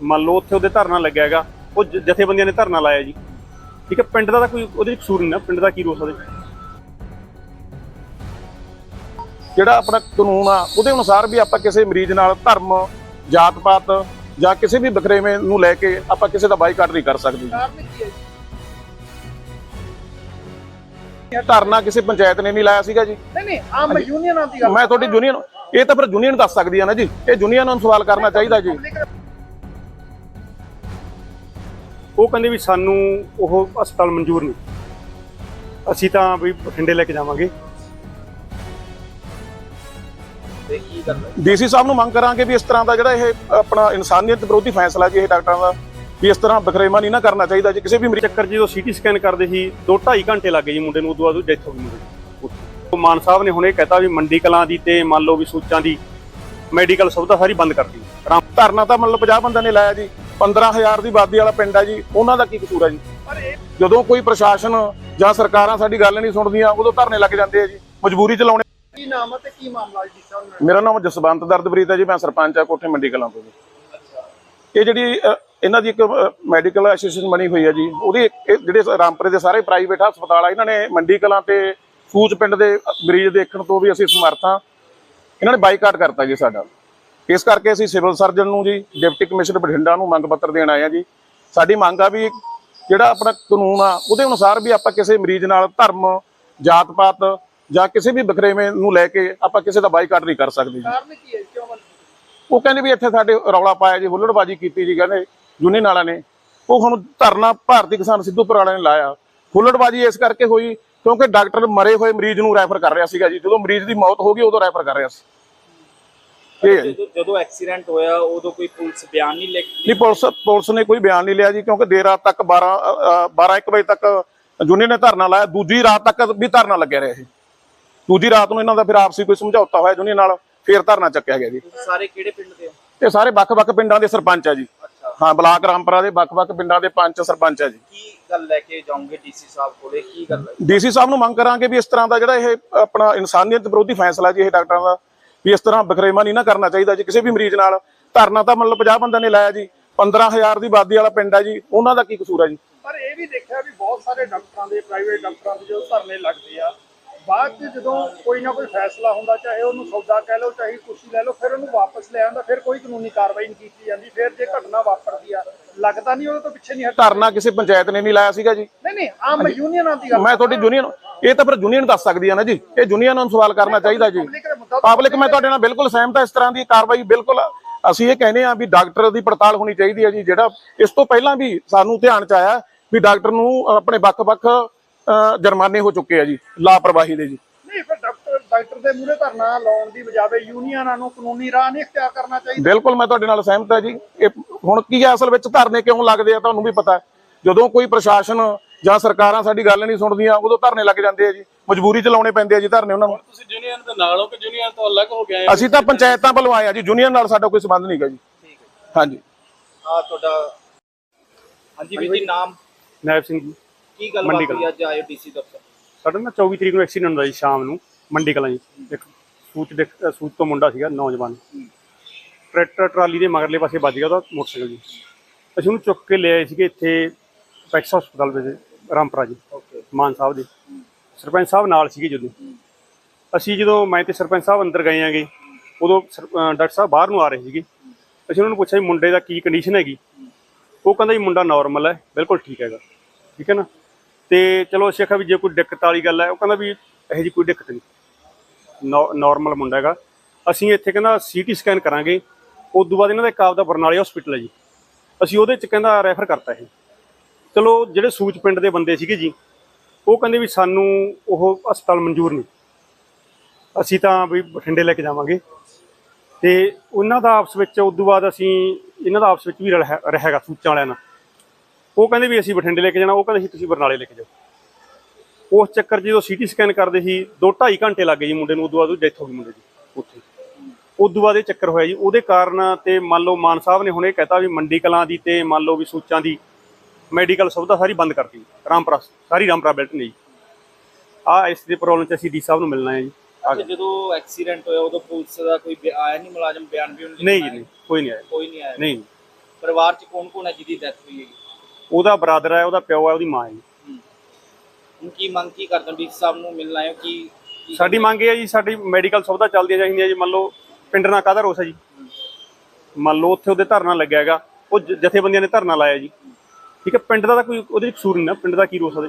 ਮੰਨ ਲਓ ਉੱਥੇ ਉਹਦੇ ਧਰਨਾ ਲੱਗਿਆ ਹੈਗਾ ਉਹ ਜ- ਜਥੇਬੰਦੀਆਂ ਨੇ ਧਰਨਾ ਲਾਇਆ ਜੀ। ਠੀਕ ਹੈ ਪਿੰਡ ਦਾ ਤਾਂ ਕੋਈ ਉਹਦੇ 'ਚ ਕਸੂਰ ਨਹੀਂ ਨਾ ਪਿੰਡ ਦਾ ਕੀ ਰੋਸ ਉਹਦੇ 'ਚ ਜਿਹੜਾ ਆਪਣਾ ਕਾਨੂੰਨ ਆ ਉਹਦੇ ਅਨੁਸਾਰ ਵੀ ਆਪਾਂ ਕਿਸੇ ਮਰੀਜ਼ ਨਾਲ ਧਰਮ ਜਾਤ ਪਾਤ ਜਾਂ ਕਿਸੇ ਵੀ ਬਖਰੇਵੇਂ ਨੂੰ ਲੈ ਕੇ ਆਪਾਂ ਕਿਸੇ ਦਾ ਬਾਈਕਾਟ ਨਹੀਂ ਕਰ ਸਕਦੇ ਕਾਰਨ ਕੀ ਹੈ ਜੀ? ਇਹ ਧਰਨਾ ਕਿਸੇ ਪੰਚਾਇਤ ਨੇ ਨਹੀਂ ਲਾਇਆ ਸੀਗਾ ਜੀ। ਨਹੀਂ ਨਹੀਂ ਆਮ ਯੂਨੀਅਨਾਂ ਦੀ ਗੱਲ ਮੈਂ ਤੁਹਾਡੀ ਯੂਨੀਅਨ ਇਹ ਤਾਂ ਫਿਰ ਯੂਨੀਅਨ ਦੱਸ ਸਕਦੀ ਆ ਨਾ ਜੀ। ਇਹ ਯੂਨੀਅਨ ਨੂੰ ਸਵਾਲ ਕਰਨਾ ਚਾਹੀਦਾ ਜੀ। ਉਹ ਕਹਿੰਦੇ ਵੀ ਸਾਨੂੰ ਉਹ ਹਸਪਤਾਲ ਮਨਜ਼ੂਰ ਨਹੀਂ। ਅਸੀਂ ਤਾਂ ਵੀ ਬਠਿੰਡੇ ਲੈ ਕੇ ਜਾਵਾਂਗੇ। ਤੇ ਕੀ ਡੀਸੀ ਸਾਹਿਬ ਨੂੰ ਮੰਗ ਕਰਾਂਗੇ ਵੀ ਇਸ ਤਰ੍ਹਾਂ ਦਾ ਜਿਹੜਾ ਇਹ ਆਪਣਾ ਇਨਸਾਨੀਅਤ ਵਿਰੋਧੀ ਫੈਸਲਾ ਜੀ ਇਹ ਡਾਕਟਰਾਂ ਦਾ ਵੀ ਇਸ ਤਰ੍ਹਾਂ ਬਖਰੇਵਾ ਨਹੀਂ ਨਾ ਕਰਨਾ ਚਾਹੀਦਾ ਜੀ ਕਿਸੇ ਵੀ ਮਰੀਜ਼ ਚੱਕਰ ਜਦੋਂ ਸੀਟੀ ਸਕੈਨ ਕਰਦੇ ਸੀ 2.5 ਘੰਟੇ ਲੱਗੇ ਜੀ ਮੁੰਡੇ ਨੂੰ ਉਦੋਂ ਬਾਅਦ ਡੈਥ ਹੋ ਗਈ ਮੁੰਡੇ ਦੀ। ਉਹ ਮਾਨ ਸਾਹਿਬ ਨੇ ਹੁਣ ਇਹ ਕਹਿਤਾ ਵੀ ਮੰਡੀ ਕਲਾਂ ਦੀ ਤੇ ਮੰਨ ਲਓ ਵੀ ਸੂਚਾਂ ਦੀ ਮੈਡੀਕਲ ਸੁਵਿਧਾ ਸਾਰੀ ਬੰਦ ਕਰਤੀ ਧਰਨਾ ਤਾਂ ਮਤਲਬ 50 ਬੰਦਿਆਂ ਨੇ ਲਾਇਆ ਜੀ। 15000 ਦੀ ਆਬਾਦੀ ਵਾਲਾ ਪਿੰਡ ਆ ਜੀ ਉਹਨਾਂ ਦਾ ਕੀ ਕਸੂਰ ਆ ਜੀ? ਜਦੋਂ ਕੋਈ ਪ੍ਰਸ਼ਾਸਨ ਜਾਂ ਸਰਕਾਰਾਂ ਸਾਡੀ ਗੱਲ ਨਹੀਂ ਸੁਣਦੀਆਂ ਉਦੋਂ ਧਰਨੇ ਲੱਗ ਜਾਂਦੇ ਆ ਜੀ ਮਜਬੂਰੀ ਚ ਲਾਉਣੇ। ਕੀ ਨਾਮ ਹੈ ਤੇ ਕੀ ਮਾਮਲਾ ਜੀ ਸਾਹਿਬ ਮੇਰਾ ਨਾਮ ਜਸਵੰਤ ਦਰਦਪ੍ਰੀਤ ਹੈ ਜੀ ਮੈਂ ਸਰਪੰਚ ਆ ਕੋਠੇ ਮੰਡੀ ਕਲਾਂ ਤੋਂ ਜੀ। ਇਹ ਜਿਹੜੀ ਇਹਨਾਂ ਦੀ ਇੱਕ ਮੈਡੀਕਲ ਐਸੋਸੀਏਸ਼ਨ ਬਣੀ ਹੋਈ ਹੈ ਜੀ ਉਹਦੀ ਜਿਹੜੇ ਰਾਮਪੁਰੇ ਦੇ ਸਾਰੇ ਪ੍ਰਾਈਵੇਟ ਹਸਪਤਾਲ ਆ ਇਹਨਾਂ ਨੇ ਮੰਡੀ ਕਲਾਂ ਤੇ ਸੂਚ ਪਿੰਡ ਦੇ ਮਰੀਜ਼ ਦੇਖਣ ਤੋਂ ਵੀ ਅਸੀਂ ਸਮਰਥ ਇਹਨਾਂ ਨੇ ਬਾਈਕਾਟ ਕਰਤਾ ਜੀ ਸਾਡਾ। ਇਸ ਕਰਕੇ ਅਸੀਂ ਸਿਵਲ ਸਰਜਨ ਨੂੰ ਜੀ ਡਿਪਟੀ ਕਮਿਸ਼ਨਰ ਬਠਿੰਡਾ ਨੂੰ ਮੰਗ ਪੱਤਰ ਦੇਣ ਆਏ ਆ ਜੀ। ਸਾਡੀ ਮੰਗ ਆ ਵੀ ਜਿਹੜਾ ਆਪਣਾ ਕਾਨੂੰਨ ਆ ਉਹਦੇ ਅਨੁਸਾਰ ਵੀ ਆਪਾਂ ਕਿਸੇ ਮਰੀਜ਼ ਨਾਲ ਧਰਮ ਜਾਤ ਪਾਤ ਜਾਂ ਕਿਸੇ ਵੀ ਬਖਰੇਵੇਂ ਨੂੰ ਲੈ ਕੇ ਆਪਾਂ ਕਿਸੇ ਦਾ ਬਾਈਕਾਟ ਨਹੀਂ ਕਰ ਸਕਦੇ ਜੀ। ਉਹ ਕਹਿੰਦੇ ਵੀ ਇੱਥੇ ਸਾਡੇ ਰੌਲਾ ਪਾਇਆ ਜੀ ਹੁੱਲੜਬਾਜੀ ਕੀਤੀ ਜੀ ਕਹਿੰਦੇ ਯੂਨੀਅਨ ਵਾਲਿਆਂ ਨੇ। ਉਹ ਹੁਣ ਧਰਨਾ ਭਾਰਤੀ ਕਿਸਾਨ ਸਿੱਧੂਪੁਰ ਵਾਲਿਆਂ ਨੇ ਲਾਇਆ। ਹੁੱਲੜਬਾਜੀ ਇਸ ਕਰਕੇ ਹੋਈ ਕਿਉਂਕਿ ਡਾਕਟਰ ਮਰੇ ਹੋਏ ਮਰੀਜ਼ ਨੂੰ ਰੈਫਰ ਕਰ ਰਿਹਾ ਸੀਗਾ ਜੀ। ਜਦੋਂ ਮਰੀਜ਼ ਦੀ ਮੌਤ ਹੋ ਗਈ ਉਦੋਂ ਰੈਫਰ ਕਰ ਰਿਹਾ ਸੀ। ਇਹ ਹੈ ਜੀ। ਜਦੋਂ ਜਦੋਂ ਐਕਸੀਡੈਂਟ ਹੋਇਆ ਉਦੋਂ ਕੋਈ ਪੁਲਿਸ ਬਿਆਨ ਨਹੀਂ ਲਿਖ ਨਹੀਂ ਪੁਲਿਸ ਪੁਲਿਸ ਨੇ ਕੋਈ ਬਿਆਨ ਨਹੀਂ ਲਿਆ ਜੀ ਕਿਉਂਕਿ ਦੇਰ ਰਾਤ ਤੱਕ 12 12 1 ਵਜੇ ਤੱਕ ਯੂਨੀਅਨ ਨੇ ਧਰਨਾ ਲਾਇਆ। ਦੂਜੀ ਰਾਤ ਤੱਕ ਵੀ ਧਰਨਾ ਲੱਗਿਆ ਰਿਹਾ ਇਹ। ਦੂਜੀ ਰਾਤ ਨੂੰ ਇਹਨਾਂ ਦਾ ਫਿਰ ਆਪਸੀ ਕੋਈ ਸਮਝੌਤਾ ਹੋਇਆ ਯੂਨੀਅਨ ਨਾਲ ਫਿਰ ਧਰਨਾ ਚੱਕਿਆ ਗਿਆ ਜੀ। ਸਾਰੇ ਕਿਹੜੇ ਪਿੰਡ ਦੇ ਹੋ ਇਹ ਸਾਰੇ ਵੱਖ-ਵੱਖ ਪਿੰਡਾਂ ਦੇ ਸਰਪੰਚ ਆ ਜੀ। ਅੱਛਾ। ਹਾਂ ਬਲਾਕ ਰਾਮਪੁਰਾ ਦੇ ਵੱਖ-ਵੱਖ ਪਿੰਡਾਂ ਦੇ ਪੰਚ ਸਰਪੰਚ ਆ ਜੀ। ਕੀ ਗੱਲ ਲੈ ਕੇ ਜਾਓਗੇ ਡੀਸੀ ਸਾਹਿਬ ਕੋਲੇ? ਕੀ ਗੱਲ ਹੈ? ਡੀਸੀ ਸਾਹਿਬ ਨੂੰ ਮੰਗ ਕਰਾਂਗੇ ਵੀ ਇਸ ਤਰ੍ਹਾਂ ਦਾ ਜਿਹੜਾ ਇਹ ਆਪਣਾ ਇਨਸਾਨੀਅਤ ਵਿਰੋਧੀ ਫੈਸਲਾ ਜੀ ਇਹ ਡਾਕਟਰਾਂ ਦਾ ਵੀ ਇਸ ਤਰ੍ਹਾਂ ਬਖਰੇਵਾ ਨਹੀਂ ਨਾ ਕਰਨਾ ਚਾਹੀਦਾ ਜੀ ਕਿਸੇ ਵੀ ਮਰੀਜ਼ ਨਾਲ। ਧਰਨਾ ਤਾਂ ਮਤਲਬ 50 ਬੰਦਿਆਂ ਨੇ ਲਾਇਆ ਜੀ 15000 ਦੀ ਆਬਾਦੀ ਵਾਲਾ ਪਿੰਡ ਆ ਜੀ ਉਹਨਾਂ ਦਾ ਕੀ ਕਸੂਰ ਆ ਜੀ? ਪਰ ਇਹ ਵੀ ਦੇਖਿਆ ਵੀ ਬਹੁਤ ਸਾਰੇ ਡਾਕਟਰਾਂ ਦੇ ਪ੍ਰਾਈਵੇਟ ਡਾਕਟਰਾਂ ਦੇ ਜਦੋਂ ਧਰਨੇ ਲੱਗਦੇ ਆ ਬਾਅਦ ਚ ਜਦੋਂ ਕੋਈ ਨਾ ਕੋਈ ਫੈਸਲਾ ਹੁੰਦਾ ਚਾਹੇ ਉਹਨੂੰ ਸੌਦਾ ਕਹਿ ਲਓ ਚਾਹੇ ਕੁਰਸੀ ਲੈ ਲਓ ਫਿਰ ਉਹਨੂੰ ਵਾਪਸ ਲੈ ਆਉਂਦਾ ਫਿਰ ਕੋਈ ਕਾਨੂੰਨੀ ਕਾਰਵਾਈ ਨਹੀਂ ਕੀਤੀ ਜਾਂਦੀ ਫਿਰ ਜੇ ਘਟਨਾ ਵਾਪਰਦੀ ਆ ਲੱਗਦਾ ਨਹੀਂ ਉਹਦੇ ਤੋਂ ਪਿੱਛੇ ਨਹੀਂ ਹਟਦਾ ਧਰਨਾ ਕਿਸੇ ਪੰਚਾਇਤ ਨੇ ਨਹੀਂ ਲਾਇਆ ਸੀਗਾ ਜੀ। ਨਹੀਂ ਨਹੀਂ ਆਮ ਯੂਨੀਅਨਾਂ ਦੀ ਗੱਲ ਮੈਂ ਤੁਹਾਡੀ ਯੂਨੀਅਨ ਇਹ ਤਾਂ ਫਿਰ ਯੂਨੀਅਨ ਦੱਸ ਸਕਦੀ ਆ ਨਾ ਜੀ। ਇਹ ਯੂਨੀਅਨ ਨੂੰ ਸਵਾਲ ਕਰਨਾ ਚਾਹੀਦਾ ਜੀ। ਪਬਲਿਕ ਮੈਂ ਤੁਹਾਡੇ ਨਾਲ ਬਿਲਕੁਲ ਸਹਿਮਤ ਹਾਂ ਇਸ ਤਰ੍ਹਾਂ ਦੀ ਕਾਰਵਾਈ ਬਿਲਕੁਲ ਅਸੀਂ ਇਹ ਕਹਿੰਦੇ ਆ ਵੀ ਡਾਕਟਰ ਦੀ ਪੜਤਾਲ ਹੋਣੀ ਚਾਹੀਦੀ ਹੈ ਜੀ ਜਿਹੜਾ ਇਸ ਤੋਂ ਪਹਿਲਾਂ ਵੀ ਸਾਨੂੰ ਧਿਆਨ ਚ ਆਇਆ ਵੀ ਡਾਕਟਰ ਨੂੰ ਆਪਣੇ ਵੱਖ-ਵੱਖ ਜੁਰਮਾਨੇ ਹੋ ਚੁੱਕੇ ਆ ਜੀ ਲਾਪਰਵਾਹੀ ਦੇ ਜੀ। ਨਹੀਂ ਫਿਰ ਡਾਕਟਰ ਡਾਕਟਰ ਦੇ ਮੂਹਰੇ ਧਰਨਾ ਲਾਉਣ ਦੀ ਬਜਾਵੇ ਯੂਨੀਅਨਾਂ ਨੂੰ ਕਾਨੂੰਨੀ ਰਾਹ ਨਹੀਂ ਇਖਤਿਆਰ ਕਰਨਾ ਚਾਹੀਦਾ। ਬਿਲਕੁਲ ਮੈਂ ਤੁਹਾਡੇ ਨਾਲ ਸਹਿਮਤ ਹਾਂ ਜੀ ਇਹ ਹੁਣ ਕੀ ਹੈ ਅਸਲ ਵਿੱਚ ਧਰਨੇ ਕਿਉਂ ਲੱਗਦੇ ਆ ਤੁਹਾਨੂੰ ਵੀ ਪਤਾ ਜਦੋਂ ਕੋਈ ਪ੍ਰਸ਼ਾਸਨ ਜਾਂ ਸਰਕਾਰਾਂ ਸਾਡੀ ਗੱਲ ਨਹੀਂ ਸੁਣਦੀਆਂ ਉਦੋਂ ਧਰਨੇ ਲੱਗ ਜਾਂਦੇ ਆ ਜੀ। ਮਜਬੂਰੀ ਚ ਲਾਉਣੇ ਪੈਂਦੇ ਆ ਜੀ ਧਰਨੇ ਉਹਨਾਂ ਨੂੰ। ਤੁਸੀਂ ਯੂਨੀਅਨ ਦੇ ਨਾਲ ਹੋ ਕਿ ਯੂਨੀਅਨ ਤੋਂ ਅਲੱਗ ਹੋ ਗਏ ਅਸੀਂ ਤਾਂ ਪੰਚਾਇਤਾਂ ਵੱਲੋਂ ਆਏ ਆ ਜੀ ਯੂਨੀਅਨ ਨਾਲ ਸਾਡਾ ਕੋਈ ਸੰਬੰਧ ਨਹੀਂਗਾ ਜੀ। ਠੀਕ ਹੈ ਹਾਂਜੀ। ਆ ਤੁਹਾਡਾ ਹਾਂਜੀ ਵੀਰ ਜੀ ਨਾਮ? ਨਾਇਬ ਸਿੰਘ ਜੀ। ਕੀ ਗੱਲ ਮੰਡੀ ਹੋਈ ਅੱਜ ਆਏ ਡੀਸੀ ਦਫ਼ਤਰ? ਸਾਡਾ ਨਾ 24 ਤਰੀਕ ਨੂੰ ਐਕਸੀਡੈਂਟ ਹੁੰਦਾ ਜੀ ਸ਼ਾਮ ਨੂੰ ਮੰਡੀ ਕਲਾਂ ਜੀ। ਇੱਕ ਸੂਚ ਦੇ ਸੂਚ ਤੋਂ ਮੁੰਡਾ ਸੀਗਾ ਨੌਜਵਾਨ। ਟਰੈਕਟਰ ਟਰਾਲੀ ਦੇ ਮਗਰਲੇ ਪਾਸੇ ਵੱਜ ਗਿਆ ਉਹਦਾ ਮੋਟਰਸਾਈਕਲ ਜੀ। ਅਸੀਂ ਉਹਨੂੰ ਚੁੱਕ ਕੇ ਲੈ ਆਏ ਸੀਗੇ ਇੱਥੇ ਪੈਕਸ ਹਸਪਤਾਲ ਵਿੱਚ ਰਾਮਪੁਰਾ ਜੀ ਮਾਨ ਸਾਹਿਬ ਦੇ। ਸਰਪੰਚ ਸਾਹਿਬ ਨਾਲ ਸੀਗੇ ਜਦੋਂ। ਅਸੀਂ ਜਦੋਂ, ਮੈਂ ਤੇ ਸਰਪੰਚ ਸਾਹਿਬ ਅੰਦਰ ਗਏ ਆਂਗੇ, ਉਦੋਂ ਸਰ- ਡਾਕਟਰ ਸਾਹਿਬ ਬਾਹਰ ਨੂੰ ਆ ਰਹੇ ਸੀਗੇ। ਅਸੀਂ ਉਹਨਾਂ ਨੂੰ ਪੁੱਛਿਆ ਵੀ ਮੁੰਡੇ ਦਾ ਕੀ ਕੰਡੀਸ਼ਨ ਹੈਗੀ? ਉਹ ਕਹਿੰਦਾ ਜੀ ਮੁੰਡਾ ਨਾਰਮਲ ਹੈ, ਬਿਲਕੁਲ ਠੀਕ ਹੈਗਾ। ਠੀਕ ਹੈ ਨਾ? ਤੇ ਚਲੋ ਅਸੀਂ ਆਖਿਆ ਵੀ ਜੇ ਕੋਈ ਦਿੱਕਤ ਵਾਲੀ ਗੱਲ ਹੈ, ਉਹ ਕਹਿੰਦਾ ਵੀ ਇਹੋ ਜਿਹੀ ਕੋਈ ਦਿੱਕਤ ਨਹੀਂ। ਨਾਰਮਲ ਮੁੰਡਾ ਹੈਗਾ। ਅਸੀਂ ਇੱਥੇ ਕਹਿੰਦਾ ਸੀਟੀ ਸਕੈਨ ਕਰਾਂਗੇ। ਉਸ ਤੋਂ ਬਾਅਦ ਇਹਨਾਂ ਦਾ ਇੱਕ ਆਪਦਾ ਬਰਨਾਲੇ ਹਸਪੀਟਲ ਹੈ ਜੀ। ਅਸੀਂ ਉਹਦੇ ਚ ਕਹਿੰਦਾ ਰੈਫਰ ਕਰਤਾ ਇਹ। ਚਲੋ ਜਿਹੜੇ ਸੂਚ ਪਿੰਡ ਦੇ ਬੰਦੇ ਸੀਗੇ ਜੀ ਉਹ ਕਹਿੰਦੇ ਵੀ ਸਾਨੂੰ ਉਹ ਹਸਪਤਾਲ ਮਨਜ਼ੂਰ ਨਹੀਂ। ਅਸੀਂ ਤਾਂ ਵੀ ਬਠਿੰਡੇ ਲੈ ਕੇ ਜਾਵਾਂਗੇ। ਤੇ ਉਹਨਾਂ ਦਾ ਆਪਸ ਵਿੱਚ ਉਸ ਤੋਂ ਬਾਅਦ ਅਸੀਂ ਇਹਨਾਂ ਦਾ ਆਪਸ ਵਿੱਚ ਵੀ ਰਲ- ਰਹੇਗਾ ਸੂਚਾਂ ਵਾਲਿਆਂ ਨਾਲ। ਉਹ ਕਹਿੰਦੇ ਵੀ ਅਸੀਂ ਬਠਿੰਡੇ ਲੈ ਕੇ ਜਾਣਾ, ਉਹ ਕਹਿੰਦੇ ਸੀ ਤੁਸੀਂ ਬਰਨਾਲੇ ਲੈ ਕੇ ਜਾਓ। ਉਸ ਚੱਕਰ 'ਚ ਜਦੋਂ ਸੀਟੀ ਸਕੈਨ ਕਰਦੇ ਸੀ 2.5 ਘੰਟੇ ਲੱਗ ਗਏ ਜੀ ਮੁੰਡੇ ਨੂੰ, ਉਦੋਂ ਬਾਅਦ ਡੈਥ ਹੋ ਗਈ ਮੁੰਡੇ ਦੀ, ਉੱਥੇ। ਉਸ ਤੋਂ ਬਾਅਦ ਇਹ ਚੱਕਰ ਹੋਇਆ ਜੀ। ਉਹਦੇ ਕਾਰਨ ਤੇ ਮੰਨ ਲਓ ਮਾਨ ਸਾਹਿਬ ਨੇ ਹੁਣ ਇਹ ਕਹਿਤਾ ਵੀ ਮੰਡੀ ਕਲਾਂ ਦੀ ਤੇ ਮੰਨ ਲਓ ਵੀ ਸੂਚਾਂ ਦੀ ਮੈਡੀਕਲ ਸੁਵਿਧਾ ਸਾਰੀ ਬੰਦ ਕਰਤੀ ਰਾਮਪੁਰਾ ਸਾਰੀ ਰਾਮਪੁਰਾ ਬੈਲਟ ਨੇ ਜੀ। ਆ ਇਸ ਦੇ ਪ੍ਰੋਬਲਮ 'ਚ ਅਸੀਂ ਡੀ ਸਾਹਿਬ ਨੂੰ ਮਿਲਣਾ ਹੈ ਜੀ ਅੱਛਾ ਜਦੋਂ ਐਕਸੀਡੈਂਟ ਹੋਇਆ ਉਦੋਂ ਪੁਲਿਸ ਦਾ ਕੋਈ ਆਇਆ ਨਹੀਂ ਮੁਲਾਜ਼ਮ ਬਿਆਨ ਵੀ ਨਹੀਂ ਜੀ ਨਹੀਂ ਕੋਈ ਨਹੀਂ ਆਇਆ। ਕੋਈ ਨਹੀਂ ਆਇਆ। ਨਹੀਂ ਪਰਿਵਾਰ ਚ ਕੌਣ ਕੌਣ ਹੈ ਜਿਹਦੀ ਡੈਥ ਹੋਈ ਹੈਗੀ ਉਹਦਾ ਬਰਾਦਰ ਹੈ ਉਹਦਾ ਪਿਓ ਹੈ ਉਹਦੀ ਮਾਂ ਹੈ ਜੀ। ਹੁਣ ਕੀ ਮੰਗ ਕੀ ਕਰਦੇ ਡੀ ਸਾਹਿਬ ਨੂੰ ਮਿਲਣ ਆਏ ਹੋ ਕੀ ਕੀ- ਸਾਡੀ ਮੰਗ ਇਹ ਹੈ ਜੀ ਸਾਡੀ ਮੈਡੀਕਲ ਸੁਵਿਧਾ ਚੱਲਦੀਆਂ ਚਾਹੀਦੀਆਂ ਜੀ। ਮੰਨ ਲਓ ਪਿੰਡ ਨਾਲ ਕਾਹਦਾ ਰੋਸ ਹੈ ਜੀ? ਮੰਨ ਲਓ ਉੱਥੇ ਉਹਦੇ ਧਰਨਾ ਲੱਗਿਆ ਹੈਗਾ ਉਹ ਜਥੇਬੰਦੀਆਂ ਨੇ ਧਰਨਾ ਲਾਇਆ ਜੀ। ਠੀਕ ਹੈ, ਪਿੰਡ ਦਾ ਤਾਂ ਕੋਈ, ਉਹਦੇ ਵਿੱਚ ਕਸੂਰ ਨਹੀਂ ਨਾ, ਪਿੰਡ ਦਾ ਕੀ ਰੋਸ ਸਕਦੇ